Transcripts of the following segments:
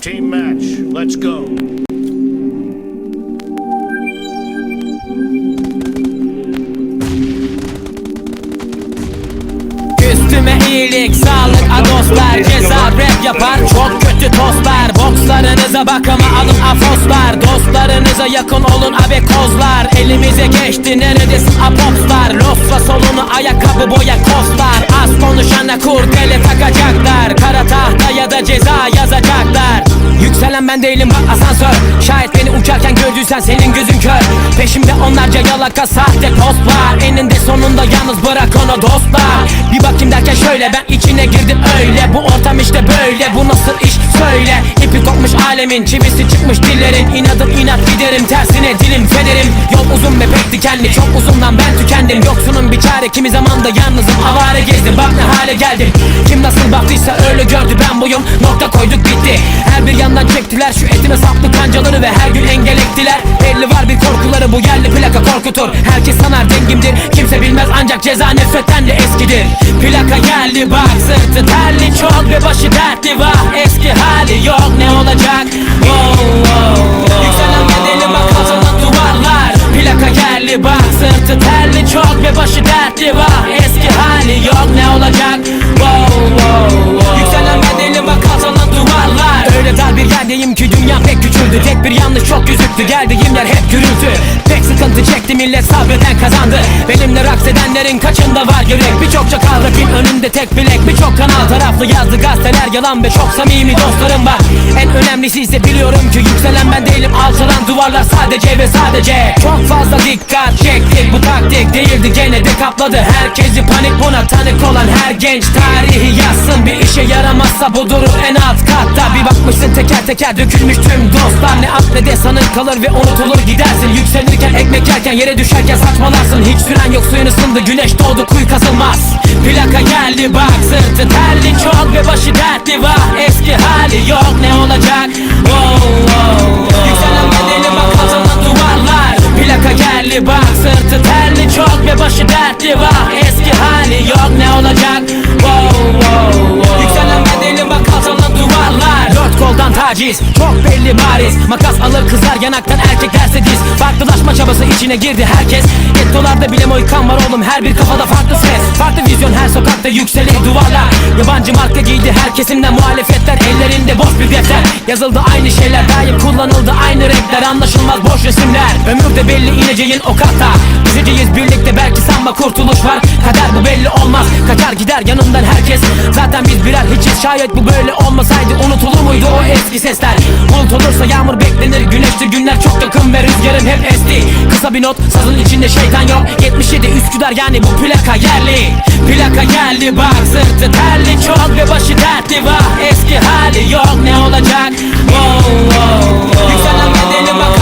Team match, let's go. Üstüme iyilik, sağlık, a dostlar Ceza rap yapar, çok kötü tostlar Bokslarınıza bakıma alın afoslar. Dostlarınıza yakın olun abe kozlar. Elimize geçti neredesin apopslar Losra solunu ayakkabı boya kostlar Az konuşana kurdele takacaklar. Kara tahta ya da ceza yazacaklar. Yükselen ben değilim bak asansör. Şayet beni uçarken gördüysen senin gözün kör. Peşimde onlarca yalaka sahte postlar. Eninde sonunda yalnız bırak onu dostlar. Bir bakayım derken şöyle ben içine girdim öyle. Bu ortam işte böyle bu nasıl iş? Söyle alemin çivisi çıkmış dillerin İnadım inat giderim tersine dilim federim. Yol uzun ve pek dikenli çok uzundan ben tükendim. Yoksunun bir çare kimi zaman da yalnızım. Avare gezdim Bak ne hale geldim Kim nasıl baktıysa öyle gördü ben buyum. Nokta koyduk bitti Her bir yandan çektiler şu etime saplı kancaları Ve her gün engel ektiler Belli var bir korkuları bu yerli plaka korkutur. Herkes sanar dengimdir. Kimse bilmez ancak ceza nefretten de eskidir. Plaka geldi bak sırtı terli çok ve başı dertli vah Eski hali millet sabreden kazandı. Benimle raks edenlerin kaçında var yürek? Birçok çakal rapin önünde tek bilek. Birçok kanal taraflı yazdı gazeteler. Yalan ve çok samimi dostlarım var. En önemlisi ise biliyorum ki yükselen ben değilim. Alçalan duvarlar sadece ve sadece. Çok fazla dikkat çektik bu taktik değildi. Gene de kapladı. Herkesi panik buna tanık olan her genç tarihi yazsın. Bir işe yaramazsa bu durur en alt katta. Bir bakmışsın teker teker dökülmüş tüm dostlar. Ne at ne de sanın kalır ve unutulur gidersin. Yükselirken ekmek yerken yere düşerken saçmalarsın. Hiç süren yok suyun ısındı. Güneş doğdu kuyu kazılmaz. Plaka geldi bak sırtı terli çok ve başı dertli vah Eski hali yok taciz çok belli bariz. Makas alır kızlar yanaktan erkeklerse diz. Farklılaşma çabası içine girdi herkes. Gettolarda bile moykan var oğlum her bir kafada farklı ses. Farklı vizyon her sokakta yükselir duvarlar. Yabancı marka giydi her kesimden muhalefetler. Ellerinde boş bir defter. Yazıldı aynı şeyler daim kullanıldı aynı renkler. Anlaşılmaz boş resimler. Ömür de belli ineceğin o kata. Üzeceğiz birlikte belki sanma kurtuluş var. Kader bu belli Kaçar gider yanından herkes. Zaten biz birer hiçiz şayet bu böyle olmasaydı Unutulur muydu o eski sesler? Bulut olursa yağmur beklenir Güneşli günler çok yakın ve rüzgarım hep esti. Kısa bir not sazın içinde şeytan yok. 77 Üsküdar yani bu plaka yerli. Plaka geldi bak sırtı terli çok ve başı dertli. Vah Eski hali yok ne olacak? Wow, wow, wow. Yükselen bedeli bak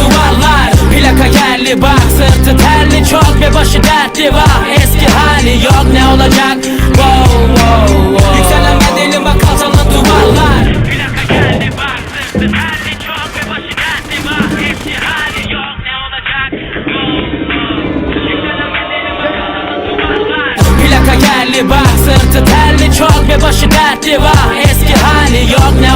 duvarlar. Plaka geldi bak sırtı terli çok ve başı dertli. Vah Eski Geldi bak sırtı terli çok ve başı dertli vah Eski hali yok ne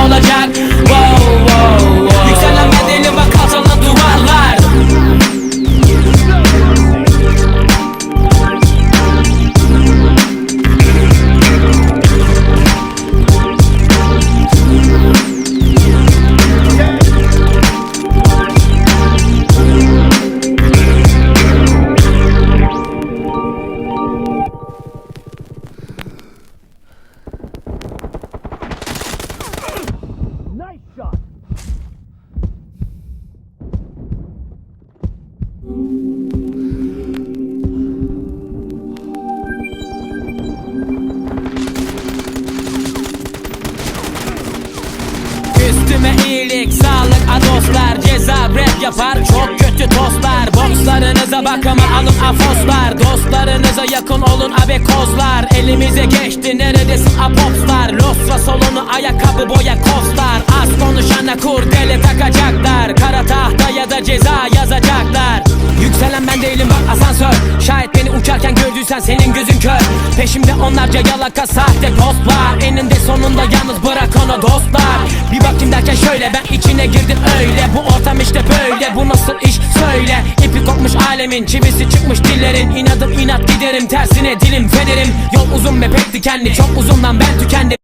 Üstüme iyilik, sağlık, dostlar Ceza rap yapar, çok kötü tostlar Bokslarınıza bakıma alın afoslar. Dostlarınıza yakın olun abe kozlar. Elimize geçti neredesin apopslar Losra solunu ayakkabı boya kostlar Az konuşana kurdele takacaklar. Kara tahta ya da ceza yazacaklar. Yükselen ben değilim bak asansör. Şayet beni uçarken gördüysen senin gözün kör. Peş Peşimde onlarca yalaka sahte ghostlar Eninde sonunda yalnız bırak onu dostlar. Bir bakayım derken şöyle ben içine girdim öyle. Bu ortam işte böyle bu nasıl iş söyle. İpi kopmuş alemin çivisi çıkmış dillerin. İnadım inat giderim tersine dilim fenerim. Yol uzun ve pek dikenli çok uzundan ben tükendim